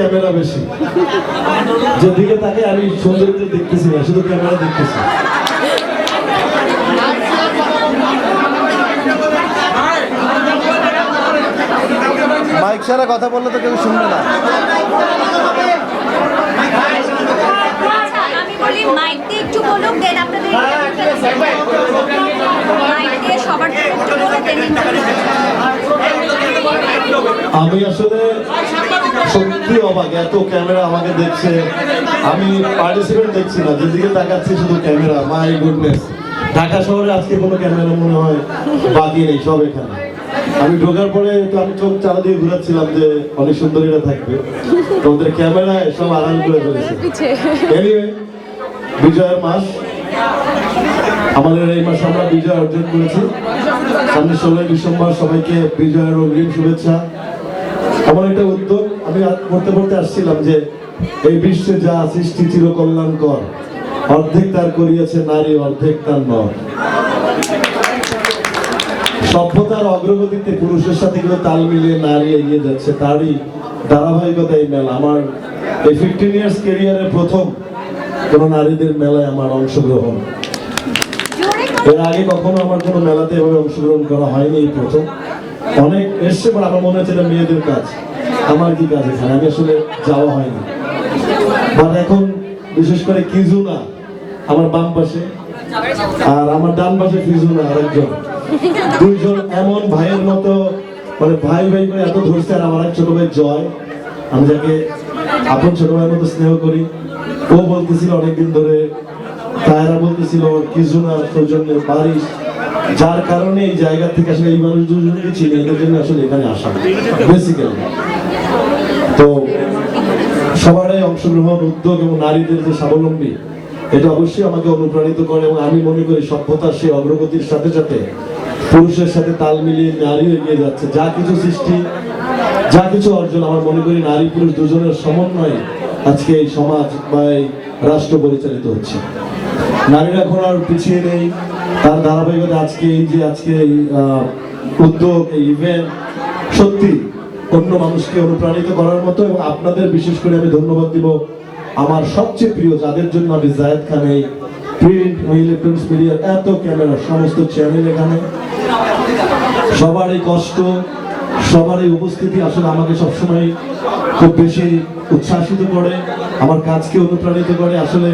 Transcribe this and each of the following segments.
Camera বেশি। যেদিকে তাকে আমি সৌন্দর্য দেখতেছি না শুধু ক্যামেরা দেখতেছি। মাইক ছাড়া কথা বললে তো কেউ শুনবে না। আচ্ছা, আমি বলি মাইক দিয়ে একটু বলুক দেন আপনাদের মাইক দিয়ে সবার জন্য একটু বলে দেন আমি আসলে সত্যি অবাক, এত ক্যামেরা আমাকে দেখছে। আমি পার্টিসিপেন্ট দেখছি না, যেদিকে তাকাচ্ছি শুধু ক্যামেরা মাই গুডনেস ঢাকা শহরে আজকে কোনো ক্যামেরা মনে হয় বাকি নেই, সব এখানে। আমি ঢোকার পরে তো আমি চোখ চালা দিয়ে ঘুরাচ্ছিলাম যে অনেক সুন্দরীরা থাকবে। তো ওদের ক্যামেরায় সব আড়াল করে ফেলেছে। বিজয়ের মাস। আমাদের এই মাসে আমরা বিজয় অর্জন করেছি। সামনে ষোলোই ডিসেম্বর সবাইকে বিজয়ের অগ্রিম শুভেচ্ছা। এমন একটা উদ্যোগ, আমি পড়তে পড়তে আসছিলাম যে এই বিশ্বে যা সৃষ্টি চির কল্যাণকর অর্ধেক তার করিয়েছে নারী, অর্ধেক তার নর সভ্যতার অগ্রগতিতে পুরুষের সাথে কিন্তু তাল মিলিয়ে নারী এগিয়ে যাচ্ছে, তারই ধারাবাহিকতা এই মেলা। আমার এই ফিফটিন ইয়ার্স ক্যারিয়ারের প্রথম কোন নারীদের মেলায় আমার অংশগ্রহণ। এর আগে কখনো আমার কোনো মেলাতে এভাবে অংশগ্রহণ করা হয়নি এই প্রথম। অনেক এসছে পর আমার মনে হচ্ছে এটা মেয়েদের কাজ। আমার কি কাজ এখানে? আমি আসলে যাওয়া হয়নি। বাট এখন বিশেষ করে কিজুনা, আমার বাম পাশে, আর আমার ডান পাশে ফিজুনা আরেকজন। দুইজন এমন ভাইয়ের মতো মানে ভাই ভাই করে এত ধরছে, আর আমার এক ছোট ভাই জয়। আমি যাকে আপন ছোট ভাইয়ের মতো স্নেহ করি। ও বলতেছিল অনেকদিন ধরে তারা বলতেছিল কিজুনা সৌজন্যের বারিশ। যার কারণে এই জায়গা থেকে আসলে এই মানুষ দুজনকে চিনি এদের জন্য আসলে এখানে আসা। বেসিক্যালি তো সবারই অংশগ্রহণ, উদ্যোগ এবং নারীদের যে স্বাবলম্বী, এটা অবশ্যই আমাকে অনুপ্রাণিত করে এবং আমি মনে করি সভ্যতার সেই অগ্রগতির সাথে সাথে পুরুষের সাথে তাল মিলিয়ে নারী এগিয়ে যাচ্ছে। যা কিছু সৃষ্টি, যা কিছু অর্জন, আমার মনে করি নারী পুরুষ দুজনের সমন্বয়ে আজকে এই সমাজ বা এই রাষ্ট্র পরিচালিত হচ্ছে। নারীরা এখন আর পিছিয়ে নেই তার ধারাবাহিকতা আজকে এই যে আজকে এই উদ্যোগ, এই ইভেন্ট সত্যি অন্য মানুষকে অনুপ্রাণিত করার মতো এবং আপনাদের বিশেষ করে আমি ধন্যবাদ দিব আমার সবচেয়ে প্রিয়, যাদের জন্য আমি জায়েদ খান এই প্রিন্ট ইলেকট্রনিক্স মিডিয়ার এত ক্যামেরা সমস্ত চ্যানেল এখানে। সবার এই কষ্ট সবার এই উপস্থিতি আসলে আমাকে সবসময় খুব বেশি উচ্ছ্বাসিত করে, আমার কাজকে অনুপ্রাণিত করে। আসলে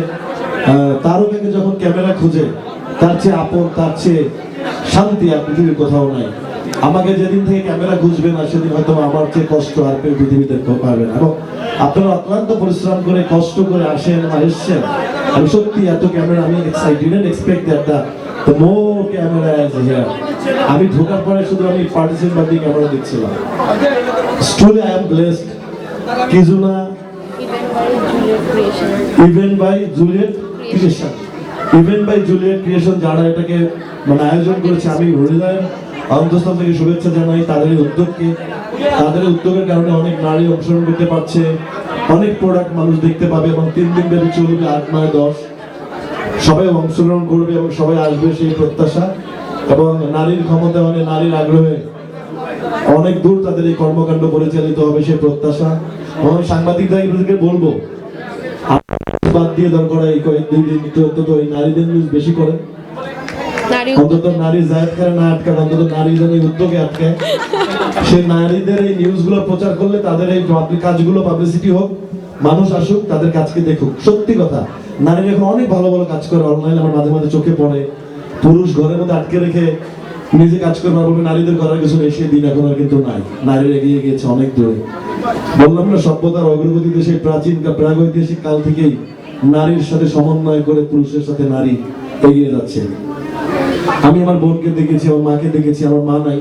তারকাকে যখন ক্যামেরা খুঁজে তার চেয়ে আপন তার চেয়ে শান্তি আর পৃথিবীর কোথাও নাই। আমাকে যেদিন থেকে ক্যামেরা খুঁজবে না সেদিন হয়তো আমার চেয়ে কষ্ট আর কেউ পৃথিবীতে পাবে না। এবং আপনারা অক্লান্ত পরিশ্রম করে কষ্ট করে আসেন বা এসছেন আমি সত্যি এত ক্যামেরা আমি expect that the the more camera is here আমি ঢোকার পরে শুধু আমি পার্টিসিপেন্ট বাদ ক্যামেরা দেখছিলাম। স্টুডে I am blessed Kizuna event by Juliet creation event by Juliet creation যারা এটাকে মানে আয়োজন করেছে, আমি হৃদয়ের অন্তঃস্থল থেকে শুভেচ্ছা জানাই তাদের উদ্যোগকে। তাদের উদ্যোগের কারণে অনেক নারী অংশগ্রহণ করতে পারছে, অনেক প্রোডাক্ট মানুষ দেখতে পাবে এবং তিন দিন ব্যাপী চলবে আট নয় দশ। সবাই অংশগ্রহণ করবে এবং সবাই আসবে সেই প্রত্যাশা। এবং নারীর ক্ষমতায়নে নারীর আগ্রহে অনেক দূর তাদের এই কর্মকাণ্ড পরিচালিত হবে সেই প্রত্যাশা। এবং আমি সাংবাদিকদেরকে বলব বাদ দিয়ে দরকার এই কয়েক দুই দিন একটু অন্তত এই নারীদের নিউজ বেশি করেন। নারী অন্তত নারী জায়দ করে না আটকান অন্তত নারী যেন উদ্যোগে আটকায়। সেই নারীদের এই নিউজগুলো প্রচার করলে তাদের এই কাজগুলো পাবলিসিটি হোক মানুষ আসুক তাদের কাজকে দেখুক। সত্যি কথা নারীরা এখন অনেক ভালো ভালো কাজ করে অনলাইন আমার মাঝে মাঝে চোখে পড়ে। পুরুষ ঘরের মধ্যে আটকে রেখে নিজে কাজ করে বলবে নারীদের করার কিছু নেই সেই দিন এখন আর কিন্তু নাই। নারীরা এগিয়ে গিয়েছে অনেক দূরে। বললাম না সভ্যতার অগ্রগতিতে সেই প্রাচীন প্রাগৈতিহাসিক কাল থেকেই নারীর সাথে সমন্বয় করে পুরুষের সাথে নারী এগিয়ে যাচ্ছে। আমি আমার বোনকে দেখেছি, আমার মাকে দেখেছি, আমার মা নাই।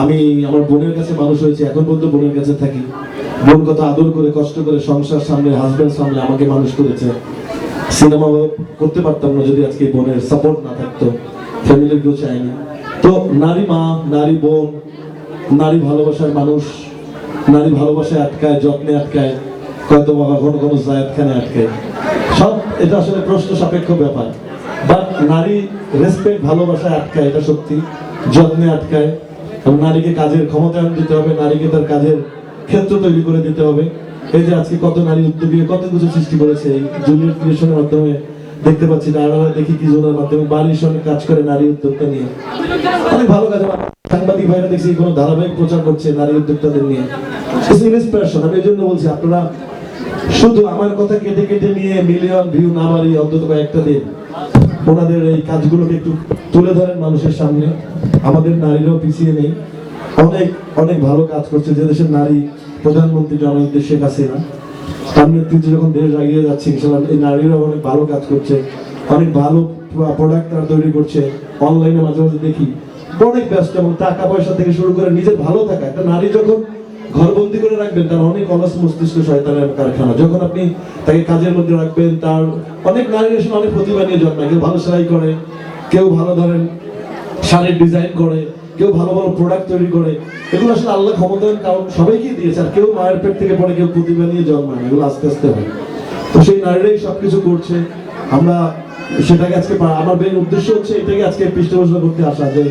আমি আমার বোনের কাছে মানুষ হয়েছে, এখন পর্যন্ত বোনের কাছে থাকি। বোন কত আদর করে, কষ্ট করে সংসার সামনে হাজবেন্ড সামনে আমাকে মানুষ করেছে। সিনেমা করতে পারতাম না যদি আজকে বোনের সাপোর্ট না থাকতো ফ্যামিলির কেউ চায়নি তো নারী মা, নারী বোন, নারী ভালোবাসার মানুষ, নারী ভালোবাসায় আটকায়, যত্নে আটকায় বা কখনো কোনো জায়দ আটকায়। সব, এটা আসলে প্রশ্ন সাপেক্ষ ব্যাপার। বাট নারী রেসপেক্ট ভালোবাসায় আটকায়, এটা সত্যি। যত্নে আটকায়। এবং নারীকে কাজের ক্ষমতায়ন দিতে হবে, নারীকে তার কাজের ক্ষেত্র তৈরি করে দিতে হবে। এই যে আজকে কত নারী উদ্যোগী কত কিছু সৃষ্টি করেছে, এই জুনিয়র ক্রিয়েশনের মাধ্যমে দেখতে পাচ্ছি নারীরা দেখি কি জোনের মাধ্যমে বাড়ির সঙ্গে কাজ করে নারী উদ্যোক্তা নিয়ে। অনেক ভালো কাজ সাংবাদিক ভাইরা দেখছি কোনো ধারাবাহিক প্রচার করছে নারী উদ্যোক্তাদের নিয়ে। ইন্সপিরেশন আমি এই জন্য বলছি, আপনারা শুধু আমার কথা কেটে কেটে নিয়ে মিলিয়ন ভিউ না মারি অন্তত একটা দিন ওনাদের এই কাজগুলোকে একটু তুলে ধরেন মানুষের সামনে। আমাদের নারীরাও পিছিয়ে নেই। অনেক অনেক ভালো কাজ করছে। যে দেশের নারী প্রধানমন্ত্রী জননেত্রী শেখ হাসিনা, তার নেতৃত্বে যখন দেশ এগিয়ে যাচ্ছে ইনশাল্লাহ এই নারীরা অনেক ভালো কাজ করছে, অনেক ভালো প্রোডাক্ট তারা তৈরি করছে। অনলাইনে মাঝে মাঝে দেখি অনেক ব্যস্ত এবং টাকা পয়সা থেকে শুরু করে নিজের ভালো থাকা। একটা নারী যখন ঘরবন্দি করে রাখবেন, তার অনেক অলস মস্তিষ্ক শয়তানের কারখানা। যখন আপনি তাকে কাজের মধ্যে রাখবেন, তার অনেক নারীর এসে অনেক প্রতিভা নিয়ে জন্মায়। কেউ ভালো সেলাই করে, কেউ ভালো ধরেন শাড়ির ডিজাইন করে, কেউ ভালো ভালো প্রোডাক্ট তৈরি করে। এগুলো আসলে আল্লাহ ক্ষমতা কারণ সবাইকেই দিয়েছে, আর কেউ মায়ের পেট থেকে পরে কেউ প্রতিভা নিয়ে জন্মায় এগুলো আস্তে আস্তে হয়। তো সেই নারীরাই সবকিছু করছে। আমরা সেটাকে আজকে আমার মেন উদ্দেশ্য হচ্ছে এটাকে আজকে পৃষ্ঠপোষণা করতে আসা, যে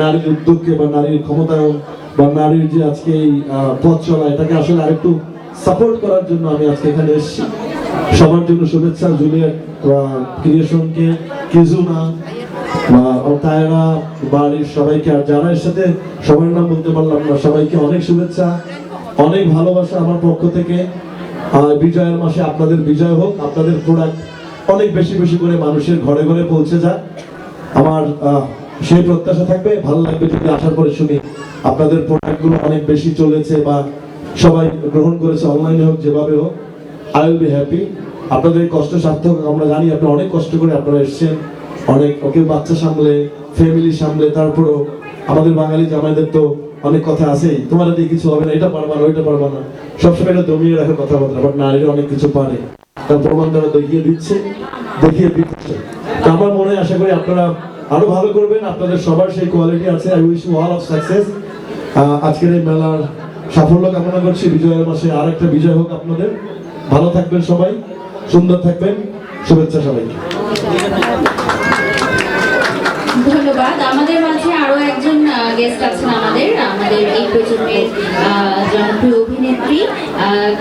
নারীর উদ্যোগকে বা নারীর ক্ষমতায়ন বা নারীর যে আজকে এই পথ চলা এটাকে আসলে আরেকটু সাপোর্ট করার জন্য আমি আজকে এখানে এসেছি। সবার জন্য শুভেচ্ছা জুলিয়েট ক্রিয়েশনকে কিজুনা তায়রা বাড়ির সবাইকে আর যারা এর সাথে সবার নাম বলতে পারলাম না সবাইকে অনেক শুভেচ্ছা অনেক ভালোবাসা আমার পক্ষ থেকে। বিজয়ের মাসে আপনাদের বিজয় হোক আপনাদের প্রোডাক্ট অনেক বেশি বেশি করে মানুষের ঘরে ঘরে পৌঁছে যাক। আমার আহ, সেই প্রত্যাশা থাকবে। ভালো লাগবে যদি আসার পরে শুনি। আপনাদের প্রোডাক্টগুলো অনেক বেশি চলেছে বা সবাই গ্রহণ করেছে অনলাইনে হোক, যেভাবে হোক। আই উইল বি হ্যাপি আপনাদের কষ্ট সার্থক, আমরা জানি আপনারা অনেক কষ্ট করে আপনারা এসেছেন। অনেক, ওকে বাচ্চা সামলে ফ্যামিলি সামলে, তারপরও আমাদের বাঙালি জামাইদের তো অনেক কথা আছেই। তোমার দিয়ে কিছু হবে না, এটা পারবা না, ওইটা পারবা না। সবসময় এটা দমিয়ে রাখার কথাবার্তা, বাট নারীরা অনেক কিছু পারে। তার প্রমাণ তারা দেখিয়ে দিচ্ছে দেখিয়ে দিচ্ছে। আমার মনে আশা করি আপনারা আরও ভালো করবেন, আপনাদের সবার সেই কোয়ালিটি আছে। I wish you all of success আজকের এই মেলার সাফল্য কামনা করছি। বিজয়ের মাসে আর একটা বিজয় হোক আপনাদের। ভালো থাকবেন সবাই, সুন্দর থাকবেন। শুভেচ্ছা সবাই ধন্যবাদ। আমাদের মাঝে আরও একজন গেস্ট আছেন আমাদের। আমাদের এই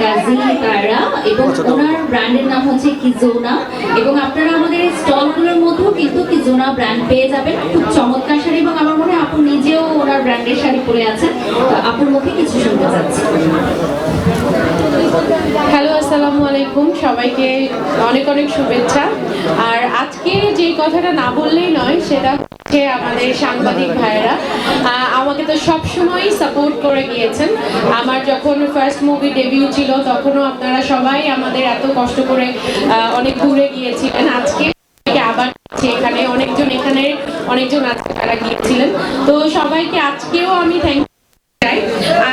কাজী কায়রা এবং ওনার ব্র্যান্ডের নাম হচ্ছে কিজোনা এবং আপনারা আমাদের এই স্টলগুলোর মধ্যেও কিন্তু কিজোনা ব্র্যান্ড পেয়ে যাবেন। খুব চমৎকার শাড়ি এবং আমার মনে হয় আপু নিজেও ওনার ব্র্যান্ডের শাড়ি পরে আছেন। তো আপুর মুখে কিছু শুনতে চাচ্ছি। হ্যালো আসসালামু আলাইকুম। সবাইকে অনেক অনেক শুভেচ্ছা। আর আজকে যে কথাটা না বললেই নয় সেটা হচ্ছে আমাদের সাংবাদিক ভাইয়েরা আমাকে তো সব সময় সাপোর্ট করে গিয়েছেন। আমার যখন ফার্স্ট মুভি ডেবিউ ছিল, তখনও আপনারা সবাই আমাদের এত কষ্ট করে অনেক দূরে গিয়েছিলেন। আজকে আবার এখানে অনেকজন এখানে, অনেকজন আজকে তারা গিয়েছিলেন। তো সবাইকে আজকেও আমি থ্যাংক চাই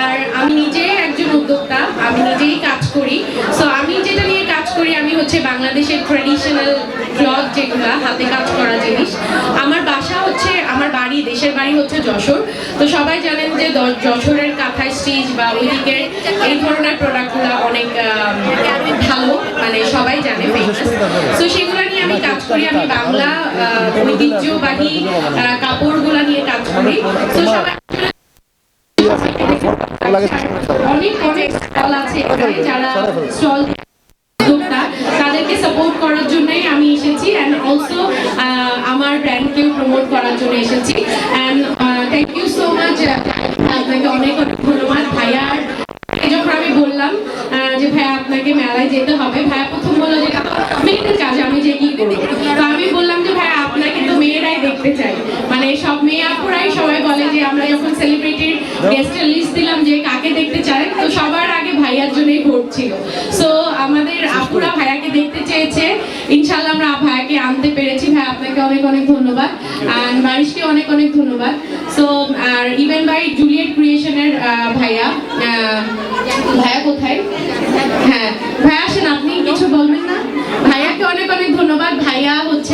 আর আমি নিজে একজন উদ্যোক্তা, আমি নিজেই কাজ করি। সো আমি যেটা নিয়ে কাজ করি, আমি হচ্ছে বাংলাদেশের ট্রেডিশনাল ক্লথ যেগুলো হাতে কাজ করা জিনিস আমার বাসা হচ্ছে আমার বাড়ি দেশের বাড়ি হচ্ছে যশোর। তো সবাই জানেন যে যশোরের কাঁথা স্টিচ বা ওই দিকের এই ধরনের প্রোডাক্টগুলো অনেক ভালো মানে সবাই জানে তো সেগুলো নিয়ে আমি কাজ করি, আমি বাংলা ঐতিহ্যবাহী কাপড়গুলো নিয়ে কাজ করি। তো সবাই অনেক অনেক স্টল আছে যারা স্টল উদ্যোক্তা, তাদেরকে সাপোর্ট করার জন্যই আমি এসেছি। অ্যান্ড অলসো আমার ব্র্যান্ডকেও প্রমোট করার জন্য এসেছি। And thank you so much আপনাকে অনেক অনেক ধন্যবাদ ভাইয়ার যখন আমি বললাম যে ভাইয়া আপনাকে মেলায় যেতে হবে ভাইয়া প্রথম বলল যে মেয়েদের কাজ আমি যে কি করব? তো আমি বললাম যে ভাইয়া আপনাকে তো মেয়েরাই দেখতে চাই। মানে সব মেয়ে আপুরাই সবাই বলে যে আমরা যখন সেলিব্রিটির গেস্টের লিস্ট দিলাম যে কাকে দেখতে চাই তো সবার আগে ভাইয়ার জন্যই ভোট ছিল। সো আমাদের আপুরা ভাইয়াকে দেখতে চেয়েছে। ইনশাল্লাহ আমরা ভাইয়াকে আনতে পেরেছি ভাই আপনাকে অনেক অনেক ধন্যবাদ। আর বারিশকে অনেক অনেক ধন্যবাদ। সো আর ইভেন বাই জুলিয়েট ক্রিয়েশনের ভাইয়া ভাইয়া কোথায়? হ্যাঁ ভাইয়া আসেন, আপনি কিছু বলবেন না? ভাইয়াকে অনেক অনেক ধন্যবাদ। ভাইয়া হচ্ছে